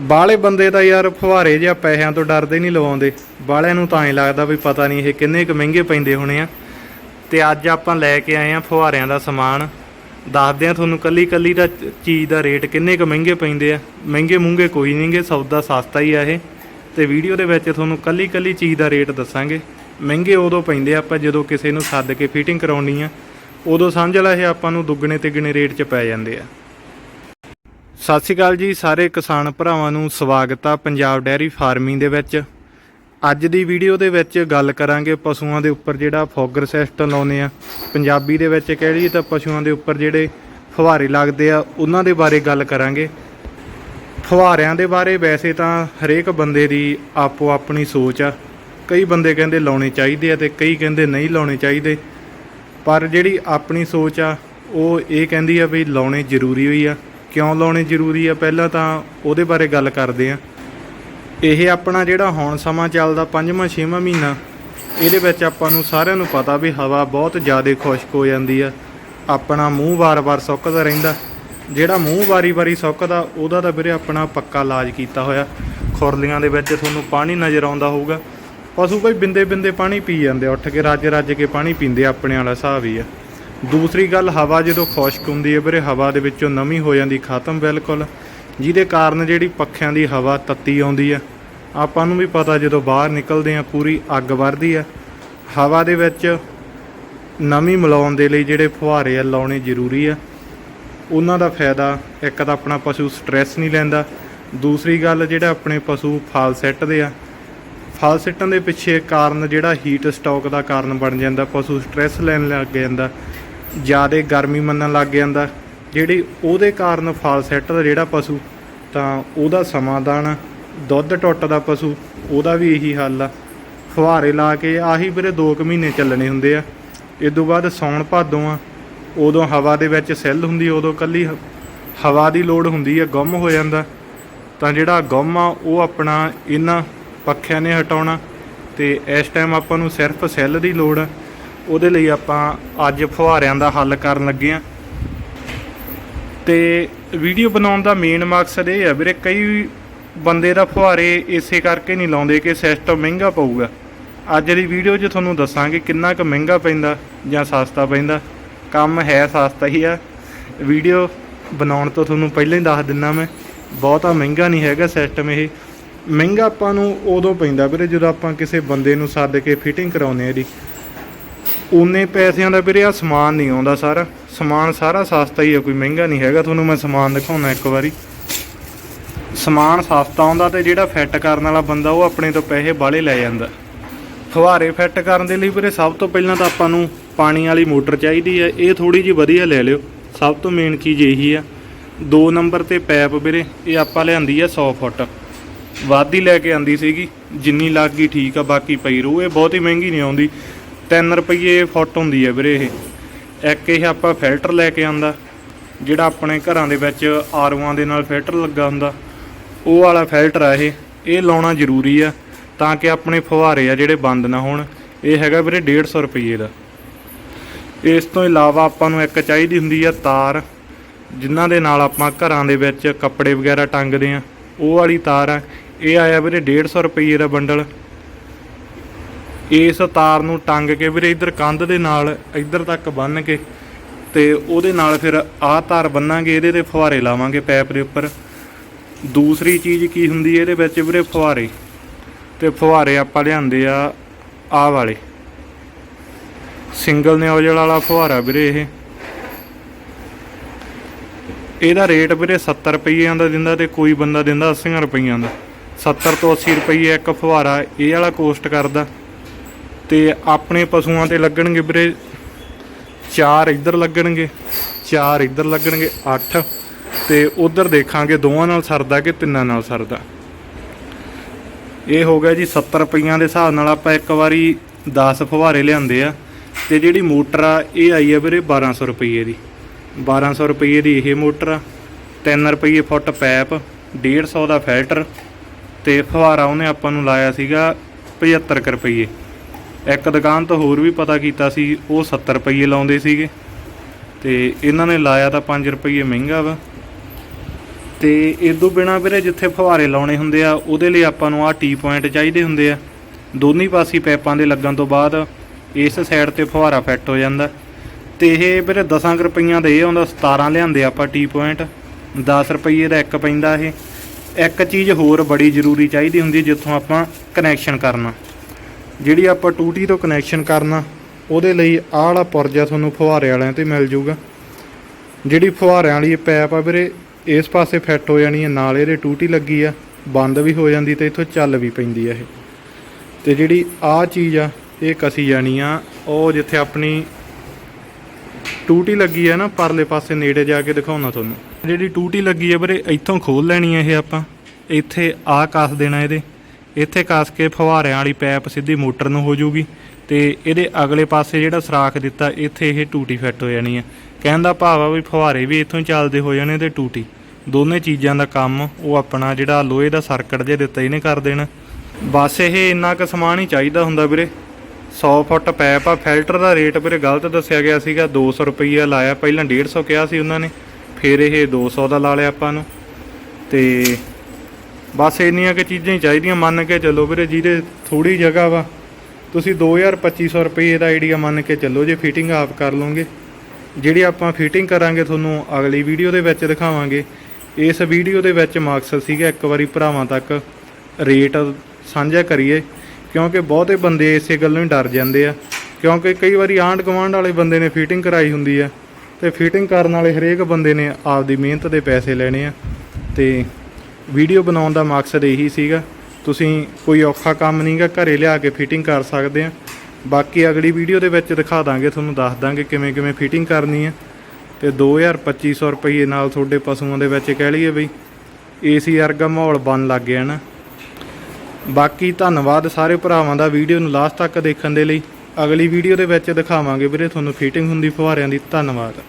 ਬਾਲੇ ਬੰਦੇ ਤਾਂ ਯਾਰ ਫੁਹਾਰੇ ਜਿਹਾ ਪੈਸਿਆਂ ਤੋਂ ਡਰਦੇ ਨਹੀਂ ਲਵਾਉਂਦੇ। ਬਾਲਿਆਂ ਨੂੰ ਤਾਂ ਹੀ ਲੱਗਦਾ ਵੀ ਪਤਾ ਨਹੀਂ ਇਹ ਕਿੰਨੇ ਕੁ ਮਹਿੰਗੇ ਪੈਂਦੇ ਹੋਣੇ ਆ। ਤੇ ਅੱਜ ਆਪਾਂ ਲੈ ਕੇ ਆਏ ਆ ਫੁਹਾਰਿਆਂ ਦਾ ਸਮਾਨ। ਦੱਸਦੇ ਆ ਤੁਹਾਨੂੰ ਕੱਲੀ ਕੱਲੀ ਦਾ ਚੀਜ਼ ਦਾ ਰੇਟ ਕਿੰਨੇ ਕੁ ਮਹਿੰਗੇ ਪੈਂਦੇ ਆ। ਮਹਿੰਗੇ ਮੂੰਗੇ ਕੋਈ ਨਹੀਂਗੇ ਸੌਦਾ ਸਸਤਾ ਹੀ ਆ ਇਹ। ਤੇ ਵੀਡੀਓ ਦੇ ਵਿੱਚ ਤੁਹਾਨੂੰ ਕੱਲੀ ਕੱਲੀ ਚੀਜ਼ ਦਾ ਰੇਟ ਦੱਸਾਂਗੇ। ਮਹਿੰਗੇ ਉਦੋਂ ਪੈਂਦੇ ਆ ਆਪਾਂ ਜਦੋਂ ਕਿਸੇ ਨੂੰ ਸੱਦ ਕੇ ਫਿਟਿੰਗ ਕਰਾਉਣੀ ਆ। ਉਦੋਂ ਸਮਝ ਲੈ ਇਹ ਆਪਾਂ ਨੂੰ ਦੁੱਗਣੇ ਤਿੱਗਣੇ ਰੇਟ 'ਚ ਪੈ ਜਾਂਦੇ ਆ। ਸਤਿ ਸ਼੍ਰੀ ਅਕਾਲ ਜੀ, ਸਾਰੇ ਕਿਸਾਨ ਭਰਾਵਾਂ ਨੂੰ ਸਵਾਗਤ ਆ ਪੰਜਾਬ ਡੈਰੀ ਫਾਰਮਿੰਗ ਦੇ ਵਿੱਚ। ਅੱਜ ਦੀ ਵੀਡੀਓ ਦੇ ਵਿੱਚ ਗੱਲ ਕਰਾਂਗੇ ਪਸ਼ੂਆਂ ਦੇ ਉੱਪਰ ਜਿਹੜਾ ਫੋਗਰ ਸਿਸਟਮ ਲਾਉਨੇ ਆ। ਪੰਜਾਬੀ ਦੇ ਵਿੱਚ ਕਹਿ ਲਈਏ ਤਾਂ ਪਸ਼ੂਆਂ ਦੇ ਉੱਪਰ ਜਿਹੜੇ ਫੁਹਾਰੇ ਲੱਗਦੇ ਆ, ਉਹਨਾਂ ਦੇ ਬਾਰੇ ਗੱਲ ਕਰਾਂਗੇ। ਫੁਹਾਰਿਆਂ ਦੇ ਬਾਰੇ ਵੈਸੇ ਤਾਂ ਹਰੇਕ ਬੰਦੇ ਦੀ ਆਪੋ ਆਪਣੀ ਸੋਚ ਆ। ਕਈ ਬੰਦੇ ਕਹਿੰਦੇ ਲਾਉਣੇ ਚਾਹੀਦੇ ਆ ਤੇ ਕਈ ਕਹਿੰਦੇ ਨਹੀਂ ਲਾਉਣੇ ਚਾਹੀਦੇ। ਪਰ ਜਿਹੜੀ ਆਪਣੀ ਸੋਚ ਆ, ਉਹ ਇਹ ਕਹਿੰਦੀ ਆ ਵੀ ਲਾਉਣੇ ਜ਼ਰੂਰੀ ਹੋਈ ਆ। ਕਿਉਂ ਲਾਉਣੇ ਜ਼ਰੂਰੀ ਆ? ਪਹਿਲਾਂ ਤਾਂ ਉਹਦੇ ਬਾਰੇ ਗੱਲ ਕਰਦੇ ਆ। ਇਹ ਆਪਣਾ ਜਿਹੜਾ ਹੁਣ ਸਮਾਂ ਚੱਲਦਾ ਪੰਜਵਾਂ, ਛੇਵਾਂ ਮਹੀਨਾ, ਇਹਦੇ ਵਿੱਚ ਆਪਾਂ ਨੂੰ ਸਾਰਿਆਂ ਨੂੰ ਪਤਾ ਵੀ ਹਵਾ ਬਹੁਤ ਜ਼ਿਆਦਾ ਖੁਸ਼ਕ ਹੋ ਜਾਂਦੀ ਆ। ਆਪਣਾ ਮੂੰਹ ਵਾਰ-ਵਾਰ ਸੁੱਕਦਾ ਰਹਿੰਦਾ। ਜਿਹੜਾ ਮੂੰਹ ਵਾਰੀ-ਵਾਰੀ ਸੁੱਕਦਾ, ਉਹਦਾ ਤਾਂ ਵੀਰੇ ਆਪਣਾ ਪੱਕਾ ਇਲਾਜ ਕੀਤਾ ਹੋਇਆ। ਖੁਰਲੀਆਂ ਦੇ ਵਿੱਚ ਤੁਹਾਨੂੰ ਪਾਣੀ ਨਜ਼ਰ ਆਉਂਦਾ ਹੋਊਗਾ। ਪਸ਼ੂ ਭਾਈ ਬਿੰਦੇ ਬਿੰਦੇ ਪਾਣੀ ਪੀ ਜਾਂਦੇ ਉੱਠ ਕੇ ਰੱਜ ਰੱਜ ਕੇ ਪਾਣੀ ਪੀਂਦੇ ਆਪਣੇ ਵਾਲਾ ਹਿਸਾਬ ਹੀ ਆ। ਦੂਸਰੀ ਗੱਲ, ਹਵਾ ਜਦੋਂ ਖੁਸ਼ਕ ਹੁੰਦੀ ਹੈ ਵੀਰੇ, ਹਵਾ ਦੇ ਵਿੱਚੋਂ ਨਮੀ ਹੋ ਜਾਂਦੀ, ਖਤਮ ਬਿਲਕੁਲ। ਜਿਹਦੇ ਕਾਰਨ ਜਿਹੜੀ ਪੱਖਿਆਂ ਦੀ ਹਵਾ ਤੱਤੀ ਆਉਂਦੀ ਆ ਆਪਾਂ ਨੂੰ ਵੀ ਪਤਾ ਜਦੋਂ ਬਾਹਰ ਨਿਕਲਦੇ ਆ ਪੂਰੀ ਅੱਗ ਵਰਦੀ ਆ ਹਵਾ ਦੇ ਵਿੱਚ ਨਮੀ ਮਿਲਾਉਣ ਦੇ ਲਈ ਜਿਹੜੇ ਫੁਹਾਰੇ ਆ, ਲਾਉਣੇ ਜ਼ਰੂਰੀ ਆ। ਉਹਨਾਂ ਦਾ ਫਾਇਦਾ, ਇੱਕ ਤਾਂ ਆਪਣਾ ਪਸ਼ੂ ਸਟ੍ਰੈਸ ਨਹੀਂ ਲੈਂਦਾ। ਦੂਸਰੀ ਗੱਲ, ਜਿਹੜਾ ਆਪਣੇ ਪਸ਼ੂ ਫਲ ਸਿੱਟਦੇ ਆ, ਫਲ ਸਿੱਟਣ ਦੇ ਪਿੱਛੇ ਕਾਰਨ ਜਿਹੜਾ ਹੀਟ ਸਟੋਕ ਦਾ ਕਾਰਨ ਬਣ ਜਾਂਦਾ, ਪਸ਼ੂ ਸਟ੍ਰੈਸ ਲੈਣ ਲੱਗ ਜਾਂਦਾ। ਜ਼ਿਆਦਾ ਗਰਮੀ ਮੰਨਣ ਲੱਗ ਜਾਂਦਾ। ਜਿਹੜੀ ਉਹਦੇ ਕਾਰਨ ਫਲ ਸਿੱਟਦਾ ਜਿਹੜਾ ਪਸ਼ੂ, ਤਾਂ ਉਹਦਾ ਸਮਾਧਾਨ, ਦੁੱਧ ਟੁੱਟਦਾ ਪਸ਼ੂ, ਉਹਦਾ ਵੀ ਇਹੀ ਹੱਲ ਆ। ਫੁਹਾਰੇ ਲਾ ਕੇ ਆਹੀ ਵੀਰੇ 2 ਕੁ ਮਹੀਨੇ ਚੱਲਣੇ ਹੁੰਦੇ ਆ। ਇਸ ਤੋਂ ਬਾਅਦ ਸੌਣ ਭਾਦੋਂ ਆ, ਉਦੋਂ ਹਵਾ ਦੇ ਵਿੱਚ ਸੈੱਲ ਹੁੰਦੀ, ਉਦੋਂ ਕੱਲੀ ਹ- ਹਵਾ ਦੀ ਲੋੜ ਹੁੰਦੀ ਆ, ਗੁੰਮ ਹੋ ਜਾਂਦਾ। ਤਾਂ ਜਿਹੜਾ ਗੁੰਮ ਆ, ਉਹ ਆਪਣਾ ਇਹਨਾਂ ਪੱਖਿਆਂ ਨੇ ਹਟਾਉਣਾ। ਤੇ ਇਸ ਟਾਈਮ ਆਪਾਂ ਨੂੰ ਸਿਰਫ ਸੈੱਲ ਦੀ ਲੋੜ ਆ। ਉਹਦੇ ਲਈ ਆਪਾਂ ਅੱਜ ਫੁਹਾਰਿਆਂ ਦਾ ਹੱਲ ਕਰਨ ਲੱਗੇ ਆ ਤੇ ਵੀਡੀਓ ਬਣਾਉਣ ਦਾ ਮੇਨ ਮਕਸਦ ਇਹ ਆ ਵੀਰੇ, ਕਈ ਬੰਦੇ ਦਾ ਫੁਹਾਰੇ ਇਸੇ ਕਰਕੇ ਨਹੀਂ ਲਾਉਂਦੇ ਕਿ ਸਿਸਟਮ ਮਹਿੰਗਾ ਪਊਗਾ। ਅੱਜ ਦੀ ਵੀਡੀਓ 'ਚ ਤੁਹਾਨੂੰ ਦੱਸਾਂਗੇ ਕਿੰਨਾ ਕੁ ਮਹਿੰਗਾ ਪੈਂਦਾ ਜਾਂ ਸਸਤਾ ਪੈਂਦਾ। ਕੰਮ ਹੈ ਸਸਤਾ ਹੀ ਆ। ਵੀਡੀਓ ਬਣਾਉਣ ਤੋਂ ਤੁਹਾਨੂੰ ਪਹਿਲਾਂ ਹੀ ਦੱਸ ਦਿੰਨਾ ਮੈਂ, ਬਹੁਤਾ ਮਹਿੰਗਾ ਨਹੀਂ ਹੈਗਾ ਸਿਸਟਮ ਇਹ। ਮਹਿੰਗਾ ਆਪਾਂ ਨੂੰ ਉਦੋਂ ਪੈਂਦਾ ਵੀਰੇ ਜਦੋਂ ਆਪਾਂ ਕਿਸੇ ਬੰਦੇ ਨੂੰ ਸੱਦ ਕੇ ਫਿਟਿੰਗ ਕਰਾਉਂਦੇ ਆ ਇਹਦੀ। ਉਨੇ ਪੈਸਿਆਂ ਦਾ ਵੀਰੇ ਆ ਸਮਾਨ ਨਹੀਂ ਆਉਂਦਾ ਸਾਰਾ। ਸਮਾਨ ਸਾਰਾ ਸਸਤਾ ਹੀ ਹੈ ਕੋਈ ਮਹਿੰਗਾ ਨਹੀਂ ਹੈਗਾ। ਤੁਹਾਨੂੰ ਮੈਂ ਸਮਾਨ ਦਿਖਾਉਣਾ ਇੱਕ ਵਾਰੀ। ਸਮਾਨ ਸਸਤਾ ਆਉਂਦਾ ਤੇ ਜਿਹੜਾ ਫਿੱਟ ਕਰਨ ਵਾਲਾ ਬੰਦਾ, ਉਹ ਆਪਣੇ ਤੋਂ ਪੈਸੇ ਬਾਲੇ ਲੈ ਜਾਂਦਾ। ਫੁਹਾਰੇ ਫਿੱਟ ਕਰਨ ਦੇ ਲਈ ਵੀਰੇ, ਸਭ ਤੋਂ ਪਹਿਲਾਂ ਤਾਂ ਆਪਾਂ ਨੂੰ ਪਾਣੀ ਵਾਲੀ ਮੋਟਰ ਚਾਹੀਦੀ ਹੈ ਇਹ ਥੋੜੀ ਜਿਹੀ ਵਧੀਆ ਲੈ ਲਿਓ। ਸਭ ਤੋਂ ਮੇਨ ਚੀਜ਼ ਇਹੀ ਆ। ਦੋ ਨੰਬਰ ਤੇ ਪੈਪ ਵੀਰੇ, ਇਹ ਆਪਾਂ ਲਿਆਂਦੀ ਆ 100 ਫੁੱਟ। ਵਾਦੀ ਲੈ ਕੇ ਆਂਦੀ ਸੀਗੀ। ਜਿੰਨੀ ਲੱਗ ਗਈ ਠੀਕ ਆ, ਬਾਕੀ ਪਈ ਰਹੂ। ਇਹ ਬਹੁਤੀ ਮਹਿੰਗੀ ਨਹੀਂ ਆਉਂਦੀ। 3 ਰੁਪਏ ਫੁੱਟ ਹੁੰਦੀ ਹੈ ਵੀਰੇ ਇਹ। ਇੱਕ ਇਹ ਆਪਾਂ ਫਿਲਟਰ ਲੈ ਕੇ ਆਂਦਾ, ਜਿਹੜਾ ਆਪਣੇ ਘਰਾਂ ਦੇ ਵਿੱਚ ਆਰਓਆਂ ਦੇ ਨਾਲ ਫਿਲਟਰ ਲੱਗਾ ਹੁੰਦਾ, ਉਹ ਵਾਲਾ ਫਿਲਟਰ ਆ ਇਹ। ਇਹ ਲਾਉਣਾ ਜ਼ਰੂਰੀ ਆ ਤਾਂ ਕਿ ਆਪਣੇ ਫੁਹਾਰੇ ਆ ਜਿਹੜੇ ਬੰਦ ਨਾ ਹੋਣ। ਇਹ ਹੈਗਾ ਵੀਰੇ 150 ਰੁਪਏ ਦਾ। ਇਸ ਤੋਂ ਇਲਾਵਾ ਆਪਾਂ ਨੂੰ ਇੱਕ ਚਾਹੀਦੀ ਹੁੰਦੀ ਆ ਤਾਰ, ਜਿਨ੍ਹਾਂ ਦੇ ਨਾਲ ਆਪਾਂ ਘਰਾਂ ਦੇ ਵਿੱਚ ਕੱਪੜੇ ਵਗੈਰਾ ਟੰਗਦੇ ਆ। ਉਹ ਵਾਲੀ ਤਾਰ ਆ। ਇਹ ਆਇਆ ਵੀਰੇ 150 ਰੁਪਏ ਦਾ ਬੰਡਲ। ਇਸ ਤਾਰ ਨੂੰ ਟੰਗ ਕੇ ਵੀਰੇ ਇੱਧਰ ਕੰਧ ਦੇ ਨਾਲ ਇੱਧਰ ਤੱਕ ਬੰਨ ਕੇ ਤੇ ਉਹਦੇ ਨਾਲ ਫਿਰ ਆਹ ਤਾਰ ਬੰਨਾਂਗੇ, ਇਹਦੇ ਤੇ ਫੁਹਾਰੇ ਲਾਵਾਂਗੇ ਪੈਪ ਦੇ ਉੱਪਰ। ਦੂਸਰੀ ਚੀਜ਼ ਕੀ ਹੁੰਦੀ ਹੈ, ਇਹਦੇ ਵਿੱਚ ਵੀਰੇ ਫੁਹਾਰੇ। ਤੇ ਫੁਹਾਰੇ ਆਪਾਂ ਲਿਆਂਦੇ ਆ ਆਹ ਵਾਲੇ। ਸਿੰਗਲ ਨਿਓਜਲ ਵਾਲਾ ਫੁਹਾਰਾ ਵੀਰੇ ਇਹ। ਇਹਦਾ ਰੇਟ ਵੀਰੇ 70 ਰੁਪਈਆਂ ਦਾ ਦਿੰਦਾ ਤੇ ਕੋਈ ਬੰਦਾ ਦਿੰਦਾ 80 ਰੁਪਈਆਂ ਦਾ। 70 ਤੋਂ 80 ਰੁਪਈਏ ਇੱਕ ਫੁਹਾਰਾ, ਇਹ ਵਾਲਾ ਕੋਸਟ ਕਰਦਾ। ਤੇ ਆਪਣੇ ਪਸ਼ੂਆਂ ਤੇ ਲੱਗਣਗੇ ਵੀਰੇ। ਚਾਰ ਇੱਧਰ ਲੱਗਣਗੇ, ਚਾਰ ਇੱਧਰ ਲੱਗਣਗੇ 8 ਤੇ ਉਧਰ ਦੇਖਾਂਗੇ ਦੋਵਾਂ ਨਾਲ ਸਰਦਾ ਕਿ ਤਿੰਨਾਂ ਨਾਲ ਸਰਦਾ। ਇਹ ਹੋ ਗਿਆ ਜੀ 70 ਰੁਪਈਆਂ ਦੇ ਹਿਸਾਬ ਨਾਲ ਆਪਾਂ ਇੱਕ ਵਾਰੀ 10 ਫੁਹਾਰੇ ਲਿਆਂਦੇ ਆ। ਤੇ ਜਿਹੜੀ ਮੋਟਰ ਆ, ਇਹ ਆਈ ਆ ਵੀਰੇ 1200 ਰੁਪਏ ਦੀ। 1200 ਰੁਪਏ ਦੀ ਇਹ ਮੋਟਰ ਆ। 3 ਰੁਪਏ ਫੁੱਟ ਪੈਪ 150 ਦਾ ਫਿਲਟਰ। ਤੇ ਫੁਹਾਰਾ ਉਹਨੇ ਆਪਾਂ ਨੂੰ ਲਾਇਆ ਸੀਗਾ 75 ਕੁ ਰੁਪਏ ਇੱਕ ਦੁਕਾਨ ਤੋਂ ਹੋਰ ਵੀ ਪਤਾ ਕੀਤਾ ਸੀ, ਉਹ 70 ਰੁਪਏ ਲਾਉਂਦੇ ਸੀਗੇ। ਤੇ ਇਹਨਾਂ ਨੇ ਲਾਇਆ ਤਾਂ 5 ਰੁਪਏ ਮਹਿੰਗਾ ਵਾ। ਤੇ ਤੋਂ ਬਿਨਾ ਵੀਰੇ ਜਿੱਥੇ ਫੁਹਾਰੇ ਲਾਉਣੇ ਹੁੰਦੇ ਆ, ਉਹਦੇ ਲਈ ਆਪਾਂ ਨੂੰ ਆ ਟੀ ਪੁਆਇੰਟ ਚਾਹੀਦੇ ਹੁੰਦੇ ਆ। ਦੋਨੇ ਪਾਸੇ ਪੈਪਾਂ ਦੇ ਲੱਗਣ ਤੋਂ ਬਾਅਦ ਇਸ ਸਾਈਡ ਤੇ ਫੁਹਾਰਾ ਫਿੱਟ ਹੋ ਜਾਂਦਾ। ਤੇ ਇਹ ਵੀਰੇ 10 ਕੁ ਰੁਪਈਆਂ ਦਾ ਇਹ ਆਉਂਦਾ 17 ਲਿਆਂਦੇ ਆਪਾਂ ਟੀ ਪੁਆਇੰਟ 10 ਰੁਪਏ ਦਾ ਇੱਕ ਪੈਂਦਾ ਇਹ। ਇੱਕ ਚੀਜ਼ ਹੋਰ ਬੜੀ ਜ਼ਰੂਰੀ ਚਾਹੀਦੀ ਹੁੰਦੀ ਜਿੱਥੋਂ ਆਪਾਂ ਕਨੈਕਸ਼ਨ ਕਰਨਾ। ਜਿਹੜੀ ਆਪਾਂ ਟੂਟੀ ਤੋਂ ਕਨੈਕਸ਼ਨ ਕਰਨਾ, ਉਹਦੇ ਲਈ ਆਹ ਵਾਲਾ ਪੁਰਜਾ ਤੁਹਾਨੂੰ ਫੁਹਾਰੇ ਵਾਲਿਆਂ ਤੇ ਮਿਲ ਜਾਊਗਾ ਜਿਹੜੀ ਫੁਹਾਰਿਆਂ ਵਾਲੀ ਪੈਪ ਆ ਵੀਰੇ, ਇਸ ਪਾਸੇ ਫਿੱਟ ਹੋ ਜਾਣੀ ਹੈ ਨਾਲ ਇਹਦੇ ਟੂਟੀ ਲੱਗੀ ਆ, ਬੰਦ ਵੀ ਹੋ ਜਾਂਦੀ ਤੇ ਇੱਥੋਂ ਚੱਲ ਵੀ ਪੈਂਦੀ ਆ ਇਹ। ਤੇ ਜਿਹੜੀ ਆਹ ਚੀਜ਼ ਆ, ਇਹ ਕਸੀ ਜਾਣੀ ਆ, ਉਹ ਜਿੱਥੇ ਆਪਣੀ ਟੂਟੀ ਲੱਗੀ ਆ ਨਾ, ਪਰਲੇ ਪਾਸੇ ਨੇੜੇ ਜਾ ਕੇ ਦਿਖਾਉਣਾ ਤੁਹਾਨੂੰ। ਜਿਹੜੀ ਟੂਟੀ ਲੱਗੀ ਆ ਵੀਰੇ, ਇੱਥੋਂ ਖੋਲ ਲੈਣੀ ਆ ਇਹ ਆਪਾਂ। ਇੱਥੇ ਆਹ ਕੱਸ ਦੇਣਾ ਇਹਦੇ। ਇੱਥੇ ਕੱਸ ਕੇ ਫੁਹਾਰਿਆਂ ਵਾਲੀ ਪੈਪ ਸਿੱਧੀ ਮੋਟਰ ਨੂੰ ਹੋ ਜਾਊਗੀ ਤੇ ਇਹਦੇ ਅਗਲੇ ਪਾਸੇ ਜਿਹੜਾ ਸਰਾਖ ਦਿੱਤਾ, ਇੱਥੇ ਇਹ ਟੂਟੀ ਫਿੱਟ ਹੋ ਜਾਣੀ ਆ। ਕਹਿਣ ਦਾ ਭਾਵ ਆ ਵੀ ਫੁਹਾਰੇ ਵੀ ਇੱਥੋਂ ਹੀ ਚੱਲਦੇ ਹੋ ਜਾਣੇ ਤੇ ਟੂਟੀ। ਦੋਨੇ ਚੀਜ਼ਾਂ ਦਾ ਕੰਮ ਉਹ ਆਪਣਾ ਜਿਹੜਾ ਲੋਹੇ ਦਾ ਸਰਕਟ ਜੇ ਦਿੱਤਾ ਇਹਨੇ ਕਰ ਦੇਣਾ। ਬਸ ਇਹ ਇੰਨਾ ਕੁ ਸਮਾਨ ਹੀ ਚਾਹੀਦਾ ਹੁੰਦਾ ਵੀਰੇ। 100 ਫੁੱਟ ਪੈਪ ਆ, ਫਿਲਟਰ ਦਾ ਰੇਟ ਵੀਰੇ ਗਲਤ ਦੱਸਿਆ ਗਿਆ ਸੀਗਾ 200 ਰੁਪਈਆ ਲਾਇਆ, ਪਹਿਲਾਂ 150 ਕਿਹਾ ਸੀ ਉਹਨਾਂ ਨੇ। ਫਿਰ ਇਹ 200 ਦਾ ਲਾ ਲਿਆ ਆਪਾਂ ਨੂੰ। ਤੇ ਬਸ ਇੰਨੀਆਂ ਕਿ ਚੀਜ਼ਾਂ ਹੀ ਚਾਹੀਦੀਆਂ, ਮੰਨ ਕੇ ਚੱਲੋ ਵੀਰੇ ਜਿਹਦੇ ਥੋੜੀ ਜਗ੍ਹਾ ਵਾ। ਤੁਸੀਂ 2000 2500 ਰੁਪਏ ਦਾ ਆਈਡੀਆ ਮੰਨ ਕੇ ਚੱਲੋ, ਜੇ ਫਿਟਿੰਗ ਆਪ ਕਰ ਲਓਗੇ। ਜਿਹੜੀ ਆਪਾਂ ਫਿਟਿੰਗ ਕਰਾਂਗੇ, ਤੁਹਾਨੂੰ ਅਗਲੀ ਵੀਡੀਓ ਦੇ ਵਿੱਚ ਦਿਖਾਵਾਂਗੇ। ਇਸ ਵੀਡੀਓ ਦੇ ਵਿੱਚ ਮਕਸਦ ਸੀਗਾ ਇੱਕ ਵਾਰੀ ਭਰਾਵਾਂ ਤੱਕ ਰੇਟ ਸਾਂਝਾ ਕਰੀਏ, ਕਿਉਂਕਿ ਬਹੁਤੇ ਬੰਦੇ ਇਸੇ ਗੱਲੋਂ ਹੀ ਡਰ ਜਾਂਦੇ ਆ। ਕਿਉਂਕਿ ਕਈ ਵਾਰੀ ਆਂਢ ਗੁਆਂਢ ਵਾਲੇ ਬੰਦੇ ਨੇ ਫਿਟਿੰਗ ਕਰਾਈ ਹੁੰਦੀ ਆ, ਤੇ ਫਿਟਿੰਗ ਕਰਨ ਵਾਲੇ ਹਰੇਕ ਬੰਦੇ ਨੇ ਆਪਦੀ ਮਿਹਨਤ ਦੇ ਪੈਸੇ ਲੈਣੇ ਆ, ਤੇ ਵੀਡੀਓ ਬਣਾਉਣ ਦਾ ਮਕਸਦ ਇਹੀ ਸੀਗਾ। ਤੁਸੀਂ ਕੋਈ ਔਖਾ ਕੰਮ ਨਹੀਂਗਾ, ਘਰੇ ਲਿਆ ਕੇ ਫਿਟਿੰਗ ਕਰ ਸਕਦੇ ਆ। ਬਾਕੀ ਅਗਲੀ ਵੀਡੀਓ ਦੇ ਵਿੱਚ ਦਿਖਾ ਦਾਂਗੇ, ਤੁਹਾਨੂੰ ਦੱਸ ਦਾਂਗੇ ਕਿਵੇਂ ਕਿਵੇਂ ਫਿਟਿੰਗ ਕਰਨੀ ਹੈ ਤੇ 2000 2500 ਰੁਪਏ ਨਾਲ ਤੁਹਾਡੇ ਪਸ਼ੂਆਂ ਦੇ ਵਿੱਚ ਕਹਿ ਲਈਏ ਬਈ, ਏਸੀ ਵਰਗਾ ਮਾਹੌਲ ਬਣ ਲੱਗ ਗਿਆ ਨਾ। ਬਾਕੀ ਧੰਨਵਾਦ ਸਾਰੇ ਭਰਾਵਾਂ ਦਾ ਵੀਡੀਓ ਨੂੰ ਲਾਸਟ ਤੱਕ ਦੇਖਣ ਦੇ ਲਈ। ਅਗਲੀ ਵੀਡੀਓ ਦੇ ਵਿੱਚ ਦਿਖਾਵਾਂਗੇ ਵੀਰੇ, ਤੁਹਾਨੂੰ ਫਿਟਿੰਗ ਹੁੰਦੀ, ਫੁਹਾਰਿਆਂ ਦੀ। ਧੰਨਵਾਦ।